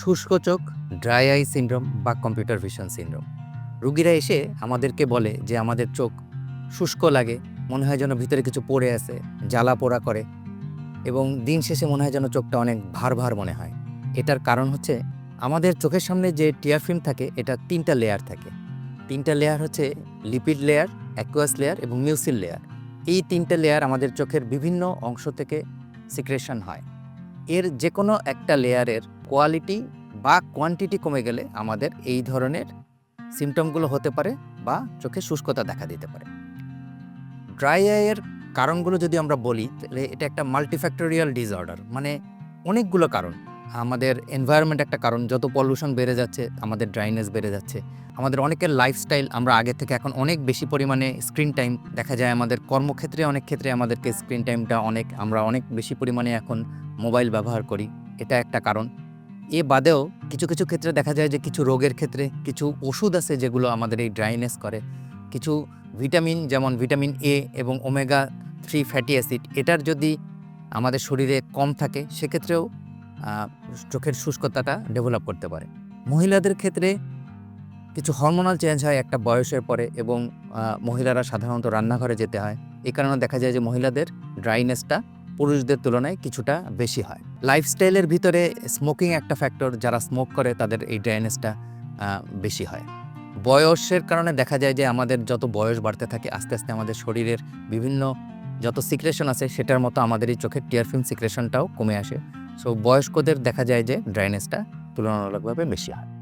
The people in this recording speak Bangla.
শুষ্ক চোখ, ড্রাই আই সিন্ড্রোম বা কম্পিউটার ভিশন সিন্ড্রোম। রুগীরা এসে আমাদেরকে বলে যে আমাদের চোখ শুষ্ক লাগে, মনে হয় যেন ভিতরে কিছু পড়ে আছে, জ্বালা পোড়া করে এবং দিন শেষে মনে হয় যেন চোখটা অনেক ভার ভার মনে হয়। এটার কারণ হচ্ছে আমাদের চোখের সামনে যে টিয়ার থাকে, এটা তিনটা লেয়ার থাকে। তিনটা লেয়ার হচ্ছে লিপিড লেয়ার অ্যাকুয়াস লেয়ার এবং মিউসিল লেয়ার। এই তিনটে লেয়ার আমাদের চোখের বিভিন্ন অংশ থেকে সিক্রেশন হয়। এর যে কোনো একটা লেয়ারের কোয়ালিটি বা কোয়ান্টিটি কমে গেলে আমাদের এই ধরনের সিমটমগুলো হতে পারে বা চোখে শুষ্কতা দেখা দিতে পারে। ড্রাই আইয়ের কারণগুলো যদি আমরা বলি, তাহলে এটা একটা মাল্টিফ্যাক্টোরিয়াল ডিসঅর্ডার মানে অনেকগুলো কারণ। আমাদের এনভায়রনমেন্ট একটা কারণ, যত পলিউশন বেড়ে যাচ্ছে, আমাদের ড্রাইনেস বেড়ে যাচ্ছে। আমাদের অনেকের লাইফস্টাইল আমরা আগে থেকে এখন অনেক বেশি পরিমাণে স্ক্রিন টাইম দেখা যায় আমাদের কর্মক্ষেত্রে, অনেক ক্ষেত্রে আমাদেরকে স্ক্রিন টাইমটা অনেক, আমরা অনেক বেশি পরিমাণে এখন মোবাইল ব্যবহার করি। এটা একটা কারণ। এ বাদেও কিছু কিছু ক্ষেত্রে দেখা যায় যে কিছু রোগের ক্ষেত্রে কিছু ওষুধ আছে যেগুলো আমাদের এই ড্রাইনেস করে। কিছু ভিটামিন যেমন ভিটামিন এ এবং ওমেগা থ্রি ফ্যাটি অ্যাসিড, এটার যদি আমাদের শরীরে কম থাকে, সেক্ষেত্রেও চোখের শুষ্কতাটা ডেভেলপ করতে পারে। মহিলাদের ক্ষেত্রে কিছু হরমোনাল চেঞ্জ হয় একটা বয়সের পরে এবং মহিলারা সাধারণত রান্নাঘরে যেতে হয়। এই কারণে দেখা যায় যে মহিলাদের ড্রাইনেসটা পুরুষদের তুলনায় কিছুটা বেশি হয়। লাইফস্টাইলের ভিতরে স্মোকিং একটা ফ্যাক্টর যারা স্মোক করে তাদের এই ড্রাইনেসটা বেশি হয়। বয়সের কারণে দেখা যায় যে আমাদের যত বয়স বাড়তে থাকে, আস্তে আস্তে আমাদের শরীরের বিভিন্ন যত সিক্রেশন আছে, সেটার মতো আমাদের এই চোখের টিয়ার ফিল্ম সিক্রেশনটাও কমে আসে। সো বয়স্কদের দেখা যায় যে ড্রাইনেসটা তুলনামূলকভাবে বেশি হয়।